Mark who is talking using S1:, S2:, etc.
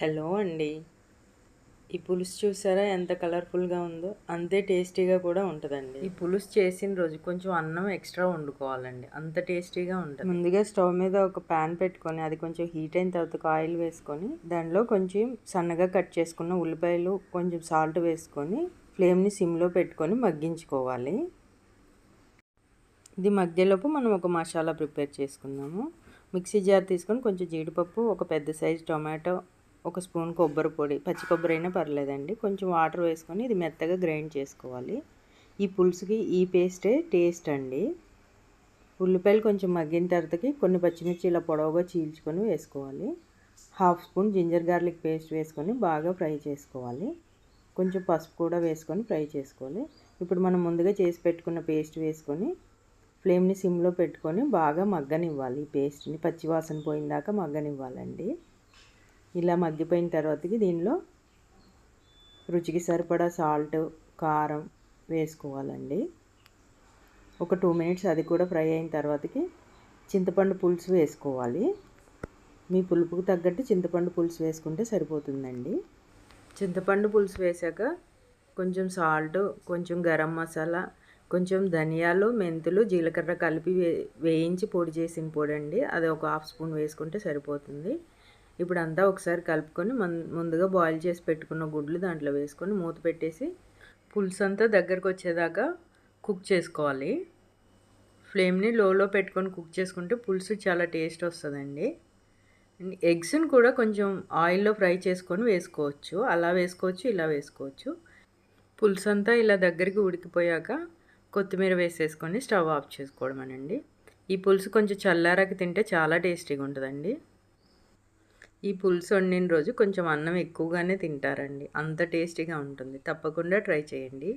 S1: Hello అండి. ఈ పులుసు చూసారా? ఎంత కలర్ఫుల్గా ఉందో అంతే టేస్టీగా కూడా ఉంటుందండి. ఈ పులుసు చేసిన రోజు కొంచెం అన్నం ఎక్స్ట్రా వండుకోవాలండి. అంత టేస్టీగా ఉంటుంది. ముందుగా స్టవ్ మీద ఒక ప్యాన్ పెట్టుకొని అది కొంచెం హీట్ అయిన తర్వాత ఆయిల్ వేసుకొని దానిలో కొంచెం సన్నగా కట్ చేసుకున్న ఉల్లిపాయలు కొంచెం సాల్ట్ వేసుకొని ఫ్లేమ్ని సిమ్లో పెట్టుకొని మగ్గించుకోవాలి. ఇది మధ్యలోపు మనం ఒక మసాలా ప్రిపేర్ చేసుకుందాము. మిక్సీ జార్ తీసుకొని కొంచెం జీడిపప్పు ఒక పెద్ద సైజు టొమాటో ఒక స్పూన్ కొబ్బరి పొడి పచ్చి కొబ్బరి అయినా పర్లేదండి. కొంచెం వాటర్ వేసుకొని ఇది మెత్తగా గ్రైండ్ చేసుకోవాలి. ఈ పులుసుకి ఈ పేస్టే టేస్ట్ అండి. ఉల్లిపాయలు కొంచెం మగ్గిన తర్వాతకి కొన్ని పచ్చిమిర్చి ఇలా పొడవుగా చీల్చుకొని వేసుకోవాలి. Half spoon ginger garlic paste వేసుకొని బాగా ఫ్రై చేసుకోవాలి. కొంచెం పసుపు కూడా వేసుకొని ఫ్రై చేసుకోవాలి. ఇప్పుడు మనం ముందుగా చేసి పెట్టుకున్న పేస్ట్ వేసుకొని ఫ్లేమ్ని సిమ్లో పెట్టుకొని బాగా మగ్గనివ్వాలి. ఈ పేస్ట్ని పచ్చివాసన పోయిన దాకా మగ్గనివ్వాలండి. ఇలా మగ్గిపోయిన తర్వాతకి దీనిలో రుచికి సరిపడా సాల్ట్ కారం వేసుకోవాలండి. ఒక టూ మినిట్స్ అది కూడా ఫ్రై అయిన తర్వాతకి చింతపండు పులుసు వేసుకోవాలి. మీ పులుపుకు తగ్గట్టు చింతపండు పులుసు వేసుకుంటే సరిపోతుందండి. చింతపండు పులుసు వేసాక కొంచెం సాల్ట్ కొంచెం గరం మసాలా కొంచెం ధనియాలు మెంతులు జీలకర్ర కలిపి వే వేయించి పొడి చేసిన పొడి అండి అది ఒక హాఫ్ స్పూన్ వేసుకుంటే సరిపోతుంది. ఇప్పుడు అంతా ఒకసారి కలుపుకొని ముందుగా బాయిల్ చేసి పెట్టుకున్న గుడ్లు దాంట్లో వేసుకొని మూత పెట్టేసి పులుసు అంతా దగ్గరకు వచ్చేదాకా కుక్ చేసుకోవాలి. ఫ్లేమ్ని లోలో పెట్టుకొని కుక్ చేసుకుంటే పులుసు చాలా టేస్ట్ వస్తుందండి. ఎగ్స్ని కూడా కొంచెం ఆయిల్లో ఫ్రై చేసుకొని వేసుకోవచ్చు. అలా వేసుకోవచ్చు ఇలా వేసుకోవచ్చు. పులుసు అంతా ఇలా దగ్గరికి ఉడికిపోయాక కొత్తిమీర వేసేసుకొని స్టవ్ ఆఫ్ చేసుకోవడం అనండి ఈ పులుసు కొంచెం చల్లారాక తింటే చాలా టేస్టీగా ఉంటుందండి ఈ పులుసు వండిన రోజు కొంచెం అన్నం ఎక్కువగానే తింటారండి. అంత టేస్టీగా ఉంటుంది. తప్పకుండా ట్రై చేయండి.